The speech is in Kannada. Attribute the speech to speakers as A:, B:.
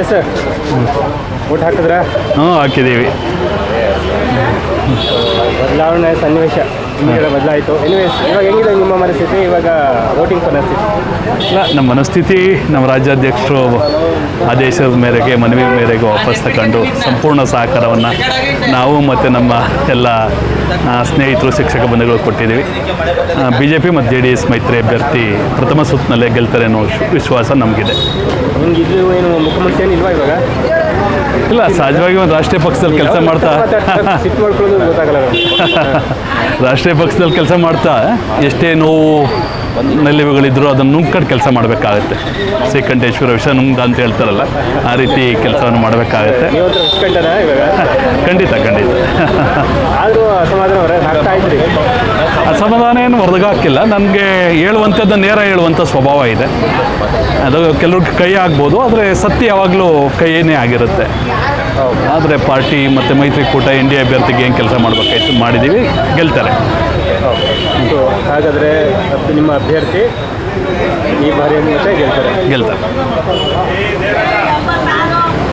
A: ಎಸ್ ಊಟ ಹಾಕಿದ್ರ?
B: ಹ್ಞೂ ಹಾಕಿದ್ದೀವಿ.
A: ಬದಲಾವಣೆ ಸನ್ನಿವೇಶ. ಬದಲಾಯಿತು. ಎನಿವೇಸ್ ಇವಾಗ ಹೆಂಗಿದೆ ನಿಮ್ಮ ಮನಸ್ಥಿತಿ? ಇವಾಗ ವೋಟಿಂಗ್ ಪರಿಸ್ಥಿತಿ
B: ಇಲ್ಲ ನಮ್ಮ ಮನಸ್ಥಿತಿ ನಮ್ಮ ರಾಜ್ಯಾಧ್ಯಕ್ಷರು ಆದೇಶದ ಮೇರೆಗೆ ಮನವಿ ಮೇರೆಗೆ ವಾಪಸ್ ತಗೊಂಡು ಸಂಪೂರ್ಣ ಸಹಕಾರವನ್ನು ನಾವು ಮತ್ತು ನಮ್ಮ ಎಲ್ಲ ಸ್ನೇಹಿತರು ಶಿಕ್ಷಕ ಬಂಧುಗಳು ಕೊಟ್ಟಿದ್ದೀವಿ. ಬಿ ಜೆ ಪಿ ಮತ್ತು ಜೆ ಡಿ ಎಸ್ ಮೈತ್ರಿ ಅಭ್ಯರ್ಥಿ ಪ್ರಥಮ ಸುತ್ತಿನಲ್ಲೇ ಗೆಲ್ತಾರೆ ಅನ್ನೋ ವಿಶ್- ವಿಶ್ವಾಸ ನಮಗಿದೆ.
A: ನಿಮ್ಗೆ ಇದು ಏನು ಮುಖ್ಯಮಂತ್ರಿ ಏನಿಲ್ವಾ ಇವಾಗ?
B: ಇಲ್ಲ ಸಹಜವಾಗಿ ಒಂದು ರಾಷ್ಟ್ರೀಯ ಪಕ್ಷದಲ್ಲಿ ಕೆಲಸ ಮಾಡ್ತಾ. ರಾಷ್ಟ್ರೀಯ ಪಕ್ಷದಲ್ಲಿ ಕೆಲಸ ಮಾಡ್ತಾ ಎಷ್ಟೇ ನೋವು ನಲಿವುಗಳಿದ್ರು ಅದನ್ನು ನುಂಗ್ಕಟ್ಟು ಕೆಲಸ ಮಾಡಬೇಕಾಗುತ್ತೆ. ಶ್ರೀಕಂಠೇಶ್ವರ ವಿಷ ನುಂಗ್ದ ಅಂತ ಹೇಳ್ತಾರಲ್ಲ ಆ ರೀತಿ ಕೆಲಸವನ್ನು ಮಾಡಬೇಕಾಗುತ್ತೆ. ಖಂಡಿತ ಖಂಡಿತ.
A: ಅಸಮಾಧಾನ
B: ಏನು ಹೊರಗಾಕಿಲ್ಲ. ನನಗೆ ಹೇಳುವಂಥದ್ದು ನೇರ ಹೇಳುವಂಥ ಸ್ವಭಾವ ಇದೆ. ಅದು ಕೆಲವ್ರಿಗೆ ಕೈ ಆಗ್ಬೋದು ಆದರೆ ಸತ್ಯ ಯಾವಾಗಲೂ ಕೈಯೇ ಆಗಿರುತ್ತೆ. ಆದರೆ ಪಾರ್ಟಿ ಮತ್ತು ಮೈತ್ರಿಕೂಟ ಎನ್ ಡಿ ಅಭ್ಯರ್ಥಿಗೆ ಏನು ಕೆಲಸ ಮಾಡಬೇಕಾಯ್ತು? ಮಾಡಿದ್ದೀವಿ ಗೆಲ್ತಾರೆ.
A: ಹಾಗಾದರೆ ನಿಮ್ಮ ಅಭ್ಯರ್ಥಿ ಈ ಬಾರಿ ಗೆಲ್ತಾರೆ.
B: ಗೆಲ್ತಾರೆ.